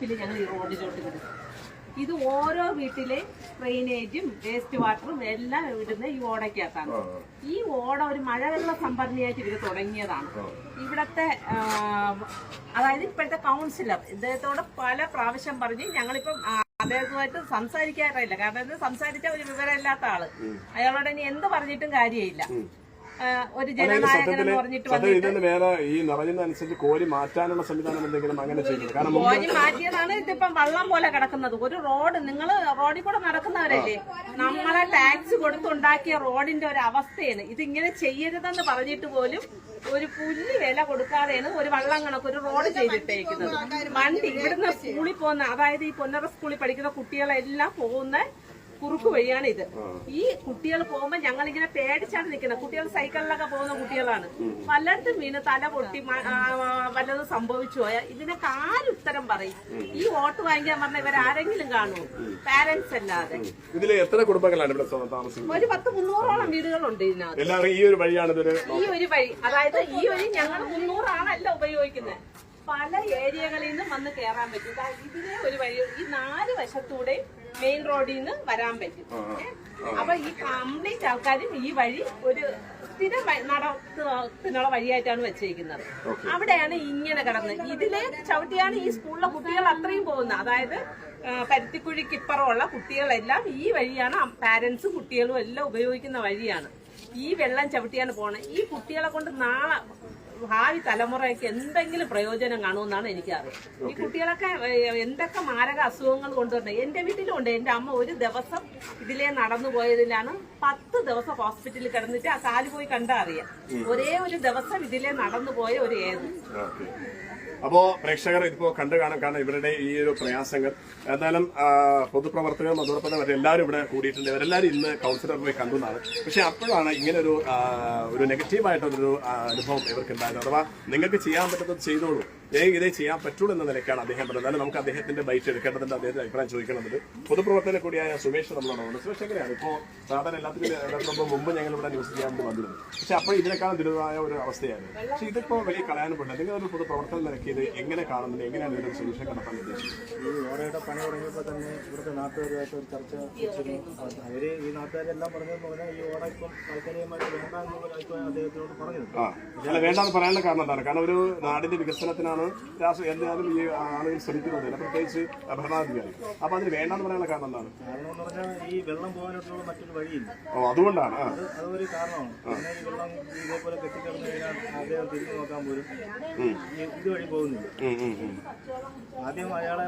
പൈപ്പിൽ ഞങ്ങൾ ഈ റോഡിലോട്ട് വിടും ഇത് ഓരോ വീട്ടിലെ ഡ്രെയിനേജും വേസ്റ്റ് വാട്ടറും എല്ലാം ഇടുന്ന ഈ ഓടയ്ക്കകത്താണ്. ഈ ഓട ഒരു മഴവെള്ള സംഭരണിയായിട്ട് ഇവർ തുടങ്ങിയതാണ്. ഇവിടത്തെ അതായത് ഇപ്പോഴത്തെ കൗൺസിലർ ഇദ്ദേഹത്തോട് പല പ്രാവശ്യം പറഞ്ഞ് ഞങ്ങളിപ്പം അദ്ദേഹവുമായിട്ട് സംസാരിക്കാറില്ല. കാരണം സംസാരിച്ച ഒരു വിവരമില്ലാത്ത ആൾ. അയാളോട് ഇനി എന്ത് പറഞ്ഞിട്ടും കാര്യമില്ല. ഒരു ജനനായകൻ എന്ന് പറഞ്ഞിട്ട് ഇതിന് ഈ നിറയുന്നതനുസരിച്ച് കോരി മാറ്റാനുള്ള സംവിധാനം എന്തെങ്കിലും അങ്ങനെ ചെയ്യുന്നത് കാരണം മുമ്പ് കോരി മാറ്റിയതാണ് ഇതിപ്പം വള്ളം പോലെ കിടക്കുന്നത്. ഒരു റോഡ് നിങ്ങൾ റോഡിൽ കൂടെ നടക്കുന്നവരല്ലേ? നമ്മളെ ടാക്സ് കൊടുത്തുണ്ടാക്കിയ റോഡിന്റെ ഒരു അവസ്ഥയാണ്. ഇതിങ്ങനെ ചെയ്യരുതെന്ന് പറഞ്ഞിട്ട് പോലും ഒരു പുല്ല് വില കൊടുക്കാതെയാണ് ഒരു വള്ളം കണക്ക് ഒരു റോഡ് ചെയ്തിട്ടേക്കുന്നത്. വണ്ടി ഇവിടുന്ന് സ്കൂളിൽ പോകുന്ന അതായത് ഈ പൊന്നറ സ്കൂളിൽ പഠിക്കുന്ന കുട്ടികളെല്ലാം പോകുന്ന കുറുക്ക് വഴിയാണ് ഇത് ഈ കുട്ടികൾ പോകുമ്പോ ഞങ്ങൾ ഇങ്ങനെ പേടിച്ചാണ് നിൽക്കുന്നത്. കുട്ടികൾ സൈക്കിളിലൊക്കെ പോകുന്ന കുട്ടികളാണ്. പലയിടത്തും വീണ് തല പൊട്ടി വല്ലതും സംഭവിച്ചു പോയാൽ ഇതിനൊക്കെ ആര് ഉത്തരം പറയും? ഈ വോട്ട് വാങ്ങിക്കാൻ പറഞ്ഞ ഇവരാരെങ്കിലും കാണുമോ? പാരന്റ്സ് അല്ലാതെ. ഇതിൽ എത്ര കുടുംബങ്ങളാണ് ഇവിടെ താമസിക്കുന്നത്? ഒരു പത്ത് മുന്നൂറോളം വീടുകളുണ്ട് ഇതിനകത്ത്. എല്ലാവരും ഈ ഒരു വഴിയാണ് ഈ ഒരു വഴി അതായത് ഈ വഴി ഞങ്ങൾ മുന്നൂറാണല്ല ഉപയോഗിക്കുന്നത്. പല ഏരിയകളിൽ നിന്നും വന്ന് കയറാൻ പറ്റും. ഇതിനെ ഇതിലെ ഒരു വഴി ഈ നാല് വശത്തൂടെ മെയിൻ റോഡിൽ നിന്ന് വരാൻ പറ്റും? അപ്പൊ ഈ കംപ്ലീറ്റ് ആൾക്കാരും ഈ വഴി ഒരു സ്ഥിരം നടത്തുന്നുള്ള നടത്തിനുള്ള വഴിയായിട്ടാണ് വെച്ചിരിക്കുന്നത്. അവിടെയാണ് ഇങ്ങനെ കിടന്നത് ഇതിലെ ചവിട്ടിയാണ് ഈ സ്കൂളിലെ കുട്ടികൾ അത്രയും പോകുന്നത്. അതായത് പരുത്തിക്കുഴിക്ക് ഇപ്പുറമുള്ള കുട്ടികളെല്ലാം ഈ വഴിയാണ് പാരന്റ്സും കുട്ടികളും എല്ലാം ഉപയോഗിക്കുന്ന വഴിയാണ്. ഈ വെള്ളം ചവിട്ടിയാണ് പോണത് ഈ കുട്ടികളെ കൊണ്ട് നാളെ ഭാവി തലമുറയ്ക്ക് എന്തെങ്കിലും പ്രയോജനം കാണുമെന്നാണ് എനിക്കറിയാം ഈ കുട്ടികളൊക്കെ എന്തൊക്കെ മാരക അസുഖങ്ങൾ കൊണ്ടുവരണം എന്റെ വീട്ടിലും ഉണ്ട് എന്റെ അമ്മ ഒരു ദിവസം ഇതിലേ നടന്നു പോയതിലാണ് പത്ത് ദിവസം ഹോസ്പിറ്റലിൽ കിടന്നിട്ട് ആ കാൽ പോയി കണ്ടാ അറിയാം. ഒരേ ഒരു ദിവസം ഇതിലേ നടന്നു പോയ ഒരു ഏത്. അപ്പോൾ അപ്പോ പ്രേക്ഷകർ ഇപ്പോ കണ്ടു കാണാൻ കാരണം ഇവരുടെ ഈ ഒരു പ്രയാസങ്ങൾ. എന്നാലും പൊതുപ്രവർത്തകർ അതോടൊപ്പം തന്നെ എല്ലാവരും ഇവിടെ കൂടിയിട്ടുണ്ട്. ഇവരെല്ലാവരും ഇന്ന് കൗൺസിലർ പോയി കണ്ടു എന്നാണ്. പക്ഷെ അപ്പോഴാണ് ഇങ്ങനെ ഒരു ഒരു നെഗറ്റീവായിട്ടൊരു അനുഭവം ഇവർക്ക് അഥവാ നിങ്ങൾക്ക് ചെയ്യാൻ പറ്റുന്നത് ചെയ്തോളൂ. ഇതേ ചെയ്യാൻ പറ്റുള്ളൂ എന്ന നിലയ്ക്കാണ് അദ്ദേഹം പറഞ്ഞത്. നമുക്ക് അദ്ദേഹത്തിന്റെ ബൈറ്റ് എടുക്കേണ്ടതിന്റെ അദ്ദേഹത്തിന്റെ അഭിപ്രായം ചോദിക്കേണ്ടതുണ്ട്. പൊതുപ്രവർത്തന കൂടിയായ സുമേഷ് നമ്മളോട് സുമേഷ് എങ്ങനെയാണ് ഇപ്പോ സാധാരണ എല്ലാത്തിനും മുമ്പ് ഞങ്ങൾ ഇവിടെ ന്യൂസ് ചെയ്യാൻ വേണ്ടി വന്നിരുന്നു. പക്ഷെ അപ്പോൾ ഇതിനേക്കാളും ദുരിതമായ ഒരു അവസ്ഥയാണ് പക്ഷെ ഇതിപ്പോ വലിയ കളയാനുണ്ട് നിങ്ങൾ ഒരു പൊതുപ്രവർത്തനം നിരക്കിയത് എങ്ങനെ കാണുന്നുണ്ട്? എങ്ങനെയാണ് ഇതിനൊരു സൊല്യൂഷൻ കണ്ടെത്താൻ ഉദ്ദേശിച്ചത് ഈ ഓടയുടെ പണി തുടങ്ങിയപ്പോൾ തന്നെ ഇവിടുത്തെ നാട്ടുകാരുമായിട്ട് ഒരു ചർച്ച വെച്ചിരുന്നു. അവർ ഈ നാട്ടുകാരെല്ലാം പറഞ്ഞതെന്ന് പറഞ്ഞാൽ ഈ ഓട ഇപ്പം താൽക്കാലികമായിട്ട് വേണ്ട എന്നുള്ള അദ്ദേഹത്തിനോട് അല്ല വേണ്ടാന്ന് പറയാനുള്ള കാരണം എന്താണ്? കാരണം ഒരു നാടിന്റെ വികസനത്തിനാണ് രാഷ്ട്രീയ എന്തായാലും ഈ ആളുകൾ ശ്രമിക്കുന്നത് അല്ല. പ്രത്യേകിച്ച് ഭരണാധികാരി. അപ്പൊ അതിന് വേണ്ടെന്ന് പറയാനുള്ള കാരണം എന്താണ്? കാരണം എന്ന് പറഞ്ഞാൽ ഈ വെള്ളം പോകാനായിട്ടുള്ള മറ്റൊരു വഴിയില്ല. ഓ അതുകൊണ്ടാണ്. അതൊരു കാരണമാണ്. പിന്നെ ഈ വെള്ളം ഇതേപോലെ കെട്ടിക്കിടന്നു കഴിഞ്ഞാൽ അദ്ദേഹം തിരിഞ്ഞു നോക്കാൻ പോലും ഇതുവഴി പോകുന്നില്ല. ആദ്യം അയാളെ